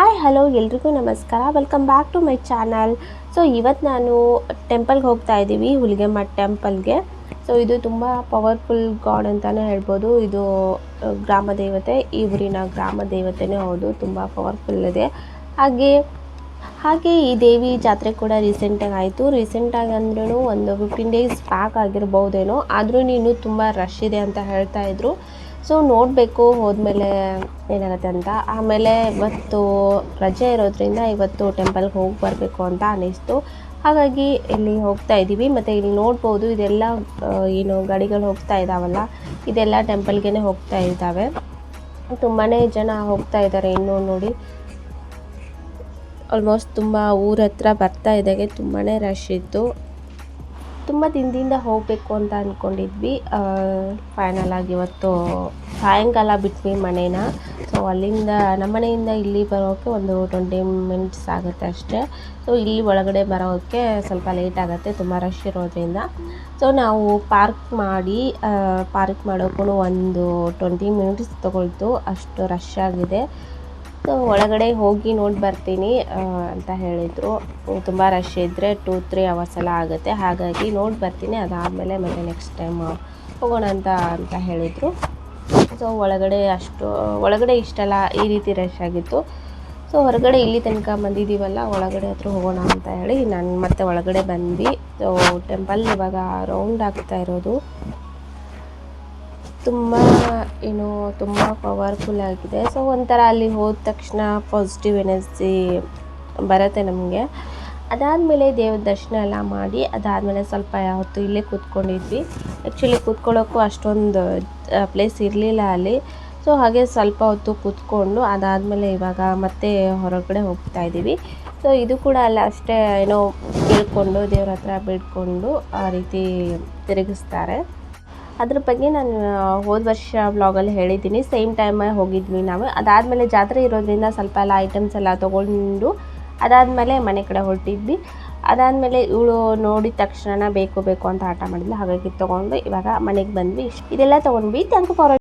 Hi hello ಎಲ್ರಿಗೂ ನಮಸ್ಕಾರ. Welcome back to my channel so ಇವತ್ತು ನಾನು ಟೆಂಪಲ್ಗೆ ಹೋಗ್ತಾ ಇದ್ದೀವಿ ಹುಲಿಗೆಮಠ ಟೆಂಪಲ್ಗೆ ಸೊ ಇದು ತುಂಬ ಪವರ್ಫುಲ್ ಗಾಡ್ ಅಂತಲೇ ಹೇಳ್ಬೋದು. ಇದು ಗ್ರಾಮ ದೇವತೆ, ಈ ಊರಿನ ಗ್ರಾಮ ದೇವತೆನೇ ಹೌದು. ತುಂಬ ಪವರ್ಫುಲ್ ಇದೆ. ಹಾಗೆ ಹಾಗೆ ಈ ದೇವಿ ಜಾತ್ರೆ ಕೂಡ ರೀಸೆಂಟಾಗಿ ಆಯಿತು. ರೀಸೆಂಟಾಗಿ ಅಂದ್ರೂ ಒಂದು ಫಿಫ್ಟೀನ್ ಡೇಸ್ ಬ್ಯಾಕ್ ಆಗಿರ್ಬೋದೇನೋ. ಆದರೂ ಇನ್ನೂ ತುಂಬ ರಶ್ ಇದೆ ಅಂತ ಹೇಳ್ತಾ ಇದ್ರು. ಸೊ ನೋಡಬೇಕು, ಹೋದ್ಮೇಲೆ ಏನಾಗುತ್ತೆ ಅಂತ. ಆಮೇಲೆ ಇವತ್ತು ರಜೆ ಇರೋದ್ರಿಂದ ಇವತ್ತು ಟೆಂಪಲ್ಗೆ ಹೋಗಿ ಬರಬೇಕು ಅಂತ ಅನ್ನಿಸ್ತು. ಹಾಗಾಗಿ ಇಲ್ಲಿ ಹೋಗ್ತಾ ಇದ್ದೀವಿ. ಮತ್ತು ಇಲ್ಲಿ ನೋಡ್ಬೋದು, ಇದೆಲ್ಲ ಏನು ಗಾಡಿಗಳು ಹೋಗ್ತಾ ಇದ್ದಾವಲ್ಲ ಇದೆಲ್ಲ ಟೆಂಪಲ್ಗೆ ಹೋಗ್ತಾ ಇದ್ದಾವೆ. ತುಂಬಾ ಜನ ಹೋಗ್ತಾ ಇದ್ದಾರೆ ಇನ್ನೂ ನೋಡಿ. ಆಲ್ಮೋಸ್ಟ್ ತುಂಬ ಊರ ಹತ್ರ ಬರ್ತಾ ಇದ್ದಾಗೆ ತುಂಬಾ ರಶ್ ಇತ್ತು. ತುಂಬ ದಿನದಿಂದ ಹೋಗಬೇಕು ಅಂತ ಅಂದ್ಕೊಂಡಿದ್ವಿ ಫೈನಲ್ ಆಗಿ ಇವತ್ತು ಸಾಯಂಕಾಲ ಬಿಟ್ವಿ ಮನೇನ. ಸೊ ಅಲ್ಲಿಂದ ನಮ್ಮ ಮನೆಯಿಂದ ಇಲ್ಲಿ ಬರೋಕ್ಕೆ ಒಂದು ಟ್ವೆಂಟಿ ಮಿನಿಟ್ಸ್ ಆಗುತ್ತೆ ಅಷ್ಟೇ. ಸೊ ಇಲ್ಲಿ ಒಳಗಡೆ ಬರೋಕ್ಕೆ ಸ್ವಲ್ಪ ಲೇಟ್ ಆಗುತ್ತೆ, ತುಂಬ ರಶ್ ಇರೋದ್ರಿಂದ. ಸೊ ನಾವು ಪಾರ್ಕ್ ಮಾಡಿ ಪಾರ್ಕ್ ಮಾಡೋಕ್ಕೂ ಒಂದು ಟ್ವೆಂಟಿ ಮಿನಿಟ್ಸ್ ತೊಗೊಳ್ತು. ಅಷ್ಟು ರಶ್ ಆಗಿದೆ. ಸೊ ಒಳಗಡೆ ಹೋಗಿ ನೋಡಿ ಬರ್ತೀನಿ ಅಂತ ಹೇಳಿದರು. ತುಂಬ ರಶ್ ಇದ್ದರೆ ಟೂ ತ್ರೀ ಅವರ್ಸ್ ಎಲ್ಲ ಆಗುತ್ತೆ. ಹಾಗಾಗಿ ನೋಡಿ ಬರ್ತೀನಿ, ಅದಾದಮೇಲೆ ಮತ್ತೆ ನೆಕ್ಸ್ಟ್ ಟೈಮ್ ಹೋಗೋಣ ಅಂತ ಅಂತ ಹೇಳಿದರು. ಸೊ ಒಳಗಡೆ ಅಷ್ಟು, ಒಳಗಡೆ ಇಷ್ಟೆಲ್ಲ ಈ ರೀತಿ ರಶ್ ಆಗಿತ್ತು. ಸೊ ಹೊರಗಡೆ ಇಲ್ಲಿ ತನಕ ಬಂದಿದ್ದೀವಲ್ಲ, ಒಳಗಡೆ ಹತ್ರ ಹೋಗೋಣ ಅಂತ ಹೇಳಿ ನಾನು ಮತ್ತೆ ಒಳಗಡೆ ಬಂದ್ವಿ. ಸೊ ಟೆಂಪಲ್ ಇವಾಗ ರೌಂಡ್ ಆಗ್ತಾ ಇರೋದು. ತುಂಬ ಏನು ತುಂಬ ಪವರ್ಫುಲ್ ಆಗಿದೆ. ಸೊ ಒಂಥರ ಅಲ್ಲಿ ಹೋದ ತಕ್ಷಣ ಪಾಸಿಟಿವ್ ಎನರ್ಜಿ ಬರುತ್ತೆ ನಮಗೆ. ಅದಾದಮೇಲೆ ದೇವ್ರ ದರ್ಶನ ಎಲ್ಲ ಮಾಡಿ, ಅದಾದಮೇಲೆ ಸ್ವಲ್ಪ ಹೊತ್ತು ಇಲ್ಲೇ ಕೂತ್ಕೊಂಡಿದ್ವಿ. ಆ್ಯಕ್ಚುಲಿ ಕೂತ್ಕೊಳ್ಳೋಕ್ಕೂ ಅಷ್ಟೊಂದು ಪ್ಲೇಸ್ ಇರಲಿಲ್ಲ ಅಲ್ಲಿ. ಸೊ ಹಾಗೆ ಸ್ವಲ್ಪ ಹೊತ್ತು ಕೂತ್ಕೊಂಡು, ಅದಾದಮೇಲೆ ಇವಾಗ ಮತ್ತೆ ಹೊರಗಡೆ ಹೋಗ್ತಾ ಇದ್ದೀವಿ. ಸೊ ಇದು ಕೂಡ ಅಲ್ಲ, ಅಷ್ಟೇ ಏನೋ ಬೀಳ್ಕೊಂಡು ದೇವ್ರ ಹತ್ರ ಬಿಡ್ಕೊಂಡು ಆ ರೀತಿ ತಿರುಗಿಸ್ತಾರೆ. ಅದ್ರ ಬಗ್ಗೆ ನಾನು ಹೋದ ವರ್ಷ ವ್ಲಾಗಲ್ಲಿ ಹೇಳಿದ್ದೀನಿ. ಸೇಮ್ ಟೈಮ್ ಹೋಗಿದ್ವಿ ನಾವು. ಅದಾದಮೇಲೆ ಜಾತ್ರೆ ಇರೋದ್ರಿಂದ ಸ್ವಲ್ಪ ಎಲ್ಲ ಐಟಮ್ಸ್ ಎಲ್ಲ ತೊಗೊಂಡು, ಅದಾದಮೇಲೆ ಮನೆ ಕಡೆ ಹೊರಟಿದ್ವಿ. ಅದಾದಮೇಲೆ ಇವಳು ನೋಡಿದ ತಕ್ಷಣ ಬೇಕು ಬೇಕು ಅಂತ ಆಟ ಮಾಡಿದ್ಲು. ಹಾಗಾಗಿ ತೊಗೊಂಡು ಇವಾಗ ಮನೆಗೆ ಬಂದ್ವಿ. ಇದೆಲ್ಲ ತೊಗೊಂಡ್ವಿ. Thank you for